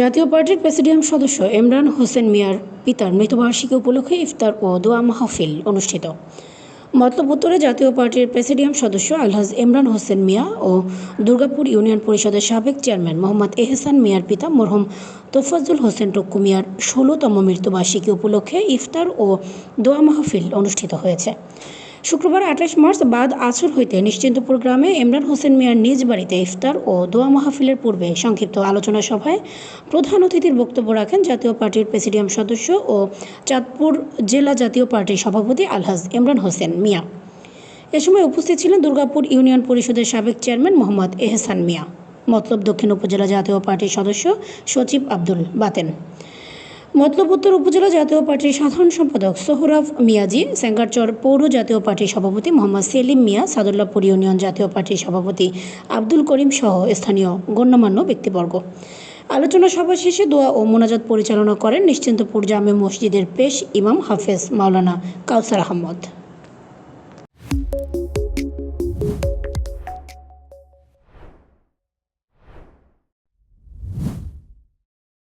জাতীয় পার্টির প্রেসিডিয়াম সদস্য ইমরান হোসেন মিয়ার পিতার মৃত্যুবার্ষিকী উপলক্ষে ইফতার ও দোয়া মাহফিল অনুষ্ঠিত। মতলব উত্তরে জাতীয় পার্টির প্রেসিডিয়াম সদস্য আলহাজ ইমরান হোসেন মিয়া ও দুর্গাপুর ইউনিয়ন পরিষদের সাবেক চেয়ারম্যান মোহাম্মদ এহসান মিয়ার পিতা মরহুম তোফাজ্জুল হোসেন টক্কু মিয়ার ষোলোতম মৃত্যুবার্ষিকী উপলক্ষে ইফতার ও দোয়া মাহফিল অনুষ্ঠিত হয়েছে। শুক্রবার আঠাশ মার্চ বাদ আসর হইতে নিশ্চিন্তপুর গ্রামে ইমরান হোসেন মিয়ার নিজ বাড়িতে ইফতার ও দোয়া মাহফিলের পূর্বে সংক্ষিপ্ত আলোচনা সভায় প্রধান অতিথির বক্তব্য রাখেন জাতীয় পার্টির প্রেসিডিয়াম সদস্য ও চাঁদপুর জেলা জাতীয় পার্টির সভাপতি আলহাজ ইমরান হোসেন মিয়া। এ সময় উপস্থিত ছিলেন দুর্গাপুর ইউনিয়ন পরিষদের সাবেক চেয়ারম্যান মোহাম্মদ এহসান মিয়া। মতলব দক্ষিণ উপজেলা জাতীয় পার্টির সদস্য সচিব আব্দুল বাতেন। মতলব উত্তর উপজেলা জাতীয় পার্টির সাধারণ সম্পাদক সোহরাব মিয়াজি, সেঙ্গারচর পৌর জাতীয় পার্টির সভাপতি মোহাম্মদ সেলিম মিয়া, সাদুল্লাপুর ইউনিয়ন জাতীয় পার্টির সভাপতি আব্দুল করিম সহ স্থানীয় গণ্যমান্য ব্যক্তিবর্গ। আলোচনা সভা শেষে দোয়া ও মোনাজাত পরিচালনা করেন নিশ্চিন্তপুর জামে মসজিদের পেশ ইমাম হাফেজ মাওলানা কাউসার আহমদ।